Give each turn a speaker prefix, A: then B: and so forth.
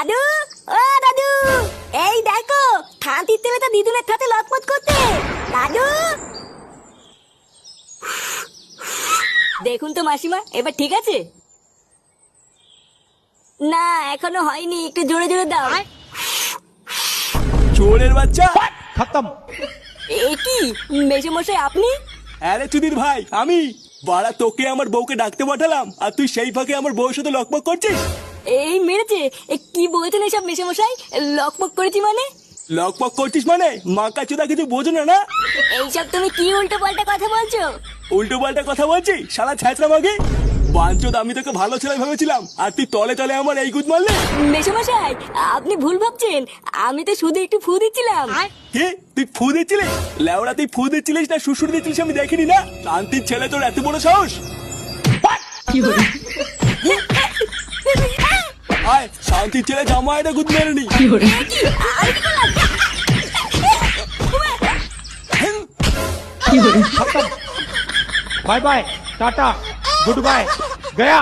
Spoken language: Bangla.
A: দাদু ও দাদু এই দেখো সাথে করতে। দাদু। দেখুন তো মাসিমা এবার ঠিক আছে? না এখনও হয়নি একটু জোরে জোরে দাও।
B: চোরের বাচ্চা?
C: খতম।
A: এ কি? মেশে আপনি?
B: আরে চুদির ভাই আমি। বাড়া তোকে আমার বউকে ডাকতে পাঠালাম আর তুই সেই ফাঁকে আমার বউয়ের সাথে লকমক করছিস?
A: এই মেরেছে এ, কি বলছেন এসব মেসে মশাই লকপক করেছি মানে?
B: লকপক করছিস মানে? মাকা চুদা কিছু বোঝো না না?
A: এইসব তুমি কি উল্টো পাল্টা কথা বলছো?
B: উল্টো পাল্টা কথা বলছি? সারা ছ্যাঁচড়া মাগে? বাঞ্চদ আমি তোকে ভালো ছেলে ভেবেছিলাম। আর তুই তলে তলে আমার এই গুদ মারলে?
A: মেসোমশাই আপনি ভুল ভাবছেন। আমি তো শুধু একটু ফু দিচ্ছিলাম।
B: কে? তুই ফু দিচ্ছিলিস লেওড়া তুই ফু দিচ্ছিলিস না শ্বশুর দিচ্ছিলিস আমি দেখিনি না? শান্তির ছেলে তোর এত বড় সাহস? আয় শান্তি ছেলে জামাইটা গুদ মেরেনি
C: bye bye tata good bye Gaya.